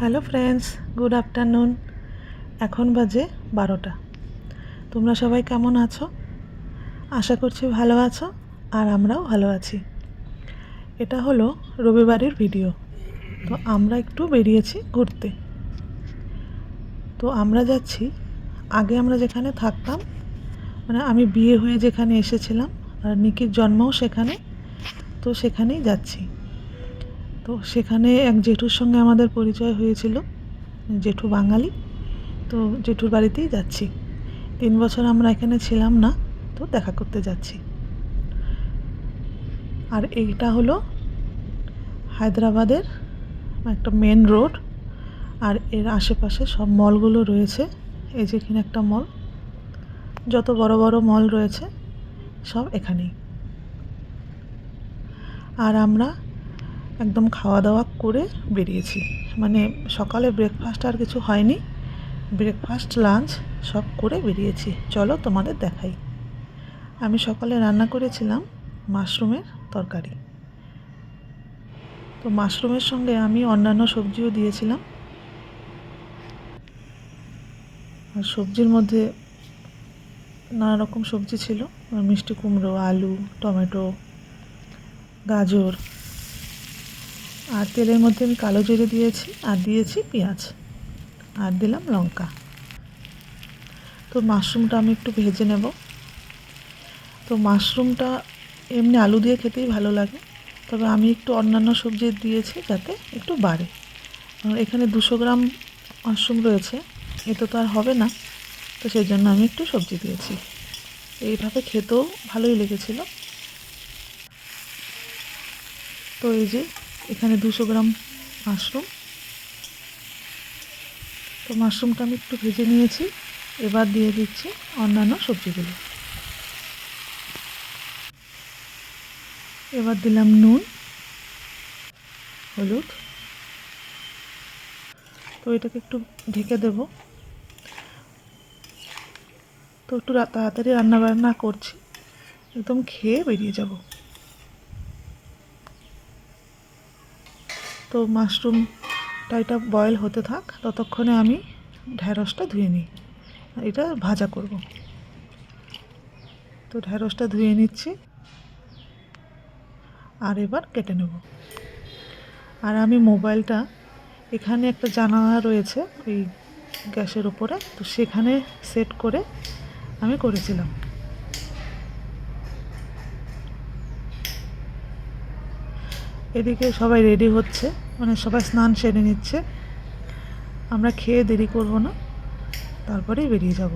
Hello friends good afternoon এখন বাজে বারোটা। তোমরা সবাই কেমন আছো? আশা করছি ভালো আছো আর আমরাও ভালো আছি। এটা হলো রবিবারের ভিডিও। তো আমরা একটু বেরিয়েছি ঘুরতে। তো আমরা যাচ্ছি। আগে আমরা যেখানে থাকতাম মানে আমি বিয়ে হয়ে যেখানে এসেছিলাম আর নিকির জন্মও সেখানে, তো সেখানেই যাচ্ছি। তো সেখানে এক জেঠুর সঙ্গে আমাদের পরিচয় হয়েছিল, জেঠু বাঙালি। তো জেঠুর বাড়িতেই যাচ্ছি। তিন বছর আমরা এখানে ছিলাম না, তো দেখা করতে যাচ্ছি। আর এইটা হলো হায়দ্রাবাদের একটা মেন রোড আর এর আশেপাশে সব মলগুলো রয়েছে। এই যে এখানে একটা মল, যত বড় বড় মল রয়েছে সব এখানেই। আর আমরা একদম খাওয়া দাওয়া করে বেরিয়েছি। মানে সকালে ব্রেকফাস্ট আর কিছু হয়নি। ব্রেকফাস্ট লাঞ্চ সব করে বেরিয়েছি। চলো তোমাদের দেখাই। আমি সকালে রান্না করেছিলাম মাশরুমের তরকারি। তো মাশরুমের সঙ্গে আমি অন্যান্য সবজিও দিয়েছিলাম। আর সবজির মধ্যে নানা রকম সবজি ছিল। মিষ্টি কুমড়ো, আলু, টমেটো, গাজর আর তেলের মধ্যে আমি কালো জিরে দিয়েছি আর দিয়েছি পেঁয়াজ। আর দিলাম লঙ্কা। তো মাশরুমটা আমি একটু ভেজে নেব। তো মাশরুমটা এমনি আলু দিয়ে খেতেই ভালো লাগে। তবে আমি একটু অন্যান্য সবজি দিয়েছি যাতে একটু বাড়ে। এখানে দুশো গ্রাম মাশরুম রয়েছে। এতে তো আর হবে না। তো সেই জন্য আমি একটু সবজি দিয়েছি। এইভাবে খেতেও ভালোই লেগেছিল। তো এই যে এখানে দুশো গ্রাম মাশরুম। তো মাশরুমটা আমি একটু ভেজে নিয়েছি। এবার দিয়ে দিচ্ছি অন্যান্য সবজিগুলো। এবার দিলাম নুন, হলুদ। তো এটাকে একটু ঢেকে দেব। তো একটু তাড়াতাড়ি রান্না বান্না করছি। একদম খেয়ে বেরিয়ে যাব। তো মাশরুমটা এটা বয়েল হতে থাক, ততক্ষণে আমি ঢ্যাঁড়সটা ধুয়ে নিই। এটা ভাজা করব। তো ঢ্যাঁড়সটা ধুয়ে নিচ্ছি। আর এবার কেটে নেব। আর আমি মোবাইলটা, এখানে একটা জানালা রয়েছে ওই গ্যাসের ওপরে তো সেখানে সেট করে আমি করেছিলাম। এদিকে সবাই রেডি হচ্ছে। মানে সবাই স্নান সেরে নিচ্ছে। আমরা খেয়ে দেরি করব না, তারপরেই বেরিয়ে যাব।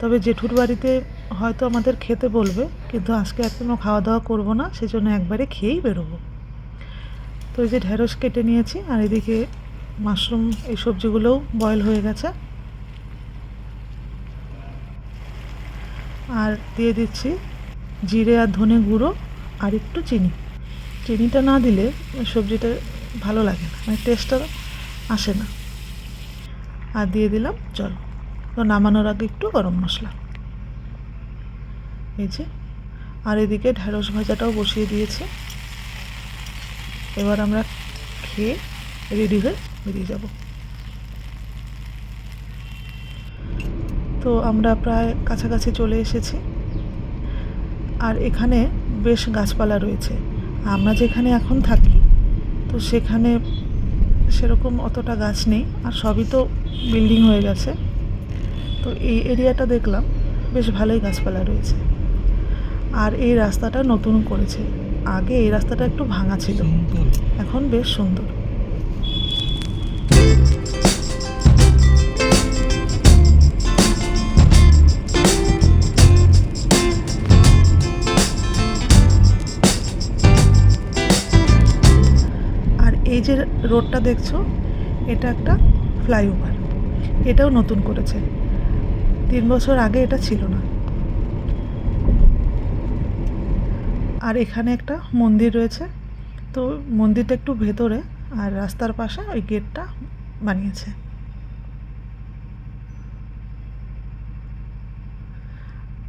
তবে জেঠুর বাড়িতে হয়তো আমাদের খেতে বলবে, কিন্তু আজকে আর কোনো খাওয়া দাওয়া করব না, সেজন্য একবারে খেয়েই বেরোবো। তো এই যে ঢেঁড়স কেটে নিয়েছি, আর এদিকে মাশরুম এই সবজিগুলোও বয়েল হয়ে গেছে। আর দিয়ে দিচ্ছি জিরে আর ধনে গুঁড়ো, আর একটু চিনি। চিনিটা না দিলে সবজিটা ভালো লাগে না। মানে টেস্টটা আসে না। আর দিয়ে দিলাম জল তো নামানোর আগে একটু গরম মশলা। এই যে। আর এদিকে ঢ্যাঁড়স ভাজাটাও বসিয়ে দিয়েছি। এবার আমরা খেয়ে রেডি হয়ে বেরিয়ে যাব। তো আমরা প্রায় কাছাকাছি চলে এসেছি। আর এখানে বেশ গাছপালা রয়েছে। আমরা যেখানে এখন থাকি তো সেখানে সেরকম অতটা গাছ নেই আর সবই তো বিল্ডিং হয়ে গেছে। তো এই এরিয়াটা দেখলাম বেশ ভালোই গাছপালা রয়েছে। আর এই রাস্তাটা নতুন করেছে। আগে এই রাস্তাটা একটু ভাঙা ছিল। এখন বেশ সুন্দর। যে রোডটা দেখছ, এটা একটা ফ্লাইওভার। এটাও নতুন করেছে। তিন বছর আগে এটা ছিল না। আর এখানে একটা মন্দির রয়েছে। তো মন্দিরটা একটু ভেতরে, আর রাস্তার পাশে ওই গেটটা বানিয়েছে।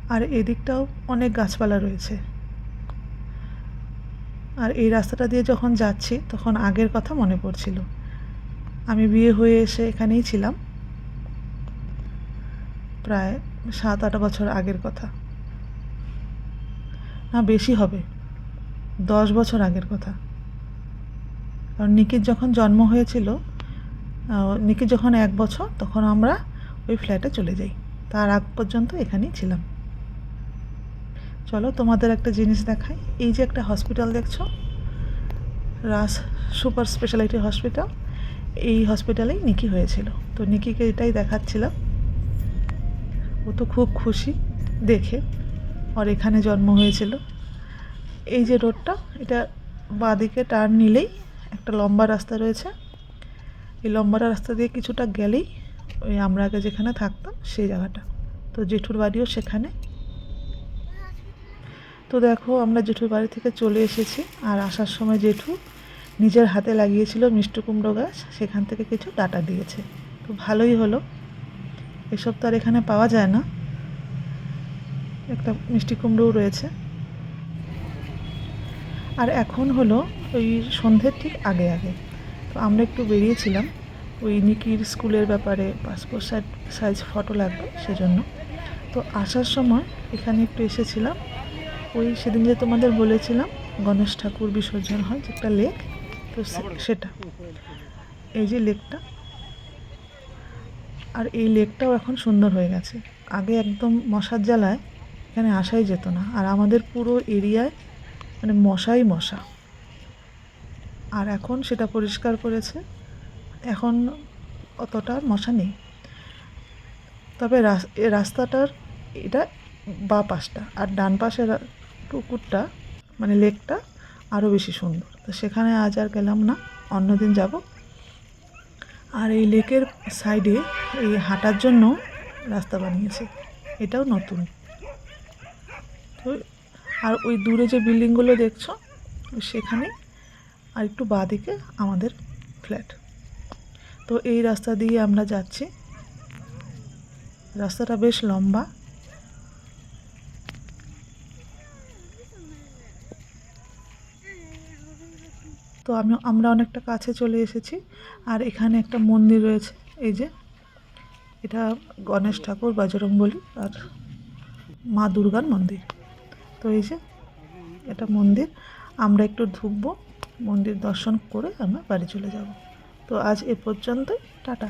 আর এদিকটাও অনেক গাছপালা রয়েছে। আর এই রাস্তাটা দিয়ে যখন যাচ্ছি, তখন আগের কথা মনে পড়ছিল। আমি বিয়ে হয়ে এসে এখানেই ছিলাম। প্রায় সাত আট বছর আগের কথা। না, বেশি হবে। দশ বছর আগের কথা। কারণ নিকির যখন জন্ম হয়েছিল নিকির যখন এক বছর, তখন আমরা ওই ফ্ল্যাটে চলে যাই। তার আগ পর্যন্ত এখানেই ছিলাম। চলো তোমাদের একটা জিনিস দেখাই। এই যে একটা হসপিটাল দেখছ? রাস সুপার স্পেশালিটি হসপিটাল এই হসপিটালেই নিকি হয়েছিল। তো নিকিকে এটাই দেখাচ্ছিলাম। ও তো খুব খুশি দেখে। আর এখানে জন্ম হয়েছিল। এই যে রোডটা, এটা বাঁদিকে টার্ন নিলেই একটা লম্বা রাস্তা রয়েছে। এই লম্বা রাস্তা দিয়ে কিছুটা গেলেই ওই আমরা আগে যেখানে থাকতাম সেই জায়গাটা। তো জেঠুর বাড়িও সেখানে। তো দেখো, আমরা জেঠুর বাড়ি থেকে চলে এসেছি। আর আসার সময় জেঠু নিজের হাতে লাগিয়েছিল মিষ্টি কুমড়ো গাছ, সেখান থেকে কিছু ডাটা দিয়েছে। তো ভালোই হলো। এসব তো আর এখানে পাওয়া যায় না। একটা মিষ্টি কুমড়োও রয়েছে। আর এখন হলো ওই সন্ধ্যের ঠিক আগে আগে। তো আমরা একটু বেরিয়েছিলাম। ওই নিকির স্কুলের ব্যাপারে পাসপোর্ট সাইজ ফটো লাগবে সেজন্য। তো আসার সময় এখানে একটু এসেছিলাম। ওই সেদিন যে তোমাদের বলেছিলাম, গণেশ ঠাকুর বিসর্জন হয়, যে একটা লেক, তো সেটা। এই যে লেকটা। আর এই লেকটাও এখন সুন্দর হয়ে গেছে। আগে একদম মশার জ্বালায়, এখানে আসাই যেত না। আর আমাদের পুরো এরিয়ায় মানে মশাই মশা। আর এখন সেটা পরিষ্কার করেছে। এখন অতটা মশা নেই। তবে রাস্তাটার এটা বা পাশটা। আর ডান পাশের পুকুরটা মানে লেকটা আরও বেশি সুন্দর। তো সেখানে আজ আর গেলাম না, অন্যদিন যাব। আর এই লেকের সাইডে এই হাঁটার জন্য রাস্তা বানিয়েছে। এটাও নতুন। তো আর ওই দূরে যে বিল্ডিংগুলো দেখছ, সেখানে আর একটু বাঁদিকে আমাদের ফ্ল্যাট। তো এই রাস্তা দিয়ে আমরা যাচ্ছি। রাস্তাটা বেশ লম্বা। তো আমি, আমরা অনেকটা কাছে চলে এসেছি। আর এখানে একটা মন্দির রয়েছে, এই যে। এটা গণেশ ঠাকুর বাজরং বলি আর মা দুর্গার মন্দির। তো এই যে, এটা মন্দির। আমরা একটু ঢুকবো, মন্দির দর্শন করে আমরা বাড়ি চলে যাব। তো আজ এ পর্যন্তই, টাটা।